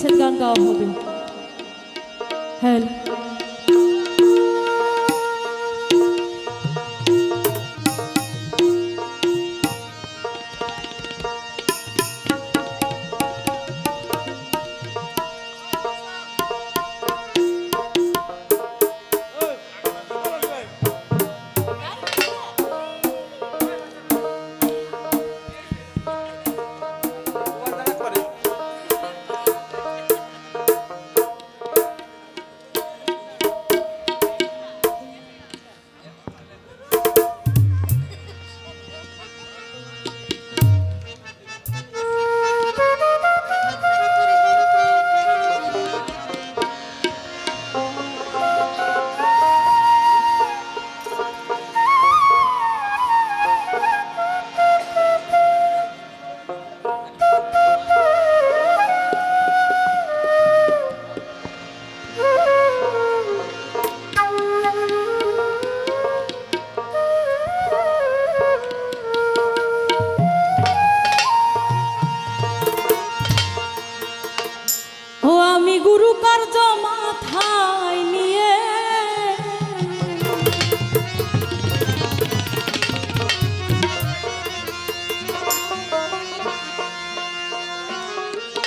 বিচ্ছেদ গান গাওয়া হবে হ্যাঁ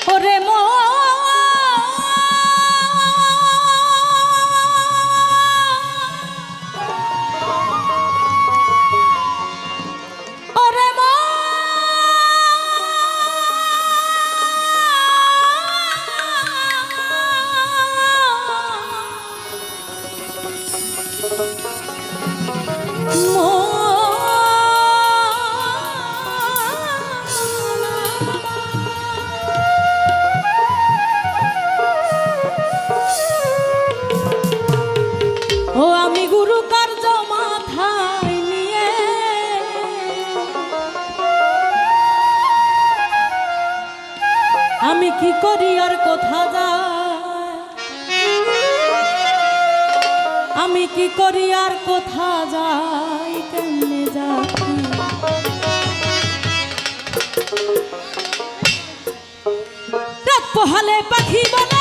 ওরে মো ও আমি গুরু কার্য মাথায় নিয়ে। আমি কি করি আর কোথা যায়? আমি কি করি আর কোথা যাই কেমনে যাই রাত পোহালে পাখি বলে